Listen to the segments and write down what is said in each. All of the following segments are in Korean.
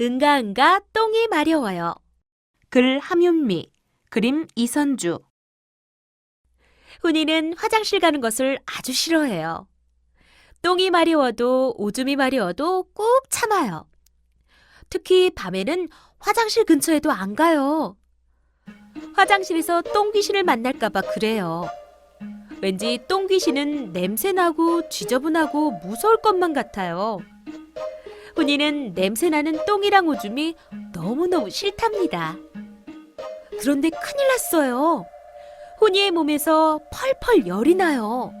은가은가 똥이 마려워요. 글 함윤미, 그림 이선주. 훈이는 화장실 가는 것을 아주 싫어해요. 똥이 마려워도 오줌이 마려워도 꾹 참아요. 특히 밤에는 화장실 근처에도 안 가요. 화장실에서 똥 귀신을 만날까봐 그래요. 왠지 똥 귀신은 냄새나고 지저분하고 무서울 것만 같아요. 훈이는 냄새나는 똥이랑 오줌이 너무너무 싫답니다. 그런데 큰일 났어요. 훈이의 몸에서 펄펄 열이 나요.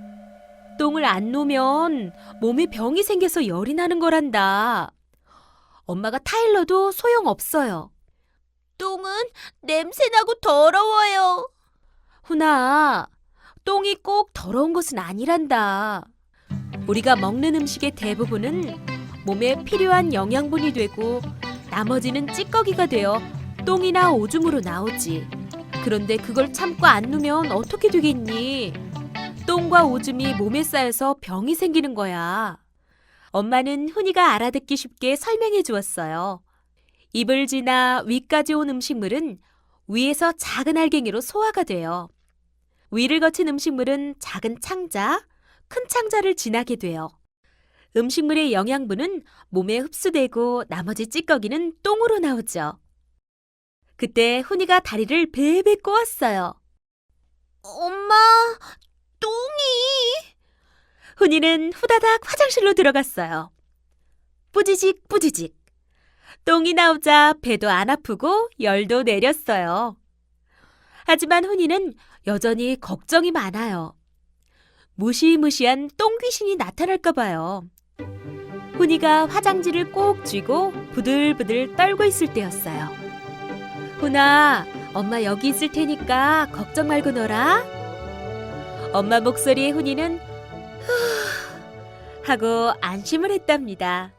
똥을 안 놓으면 몸에 병이 생겨서 열이 나는 거란다. 엄마가 타일러도 소용없어요. 똥은 냄새나고 더러워요. 훈아, 똥이 꼭 더러운 것은 아니란다. 우리가 먹는 음식의 대부분은 몸에 필요한 영양분이 되고 나머지는 찌꺼기가 되어 똥이나 오줌으로 나오지. 그런데 그걸 참고 안 누면 어떻게 되겠니? 똥과 오줌이 몸에 쌓여서 병이 생기는 거야. 엄마는 훈이가 알아듣기 쉽게 설명해 주었어요. 입을 지나 위까지 온 음식물은 위에서 작은 알갱이로 소화가 돼요. 위를 거친 음식물은 작은 창자, 큰 창자를 지나게 돼요. 음식물의 영양분은 몸에 흡수되고 나머지 찌꺼기는 똥으로 나오죠. 그때 훈이가 다리를 베베 꼬았어요. 엄마, 똥이. 훈이는 후다닥 화장실로 들어갔어요. 뿌지직 뿌지직. 똥이 나오자 배도 안 아프고 열도 내렸어요. 하지만 훈이는 여전히 걱정이 많아요. 무시무시한 똥귀신이 나타날까 봐요. 훈이가 화장지를 꼭 쥐고 부들부들 떨고 있을 때였어요. 훈아, 엄마 여기 있을 테니까 걱정 말고 놀아. 엄마 목소리에 훈이는 후 하고 안심을 했답니다.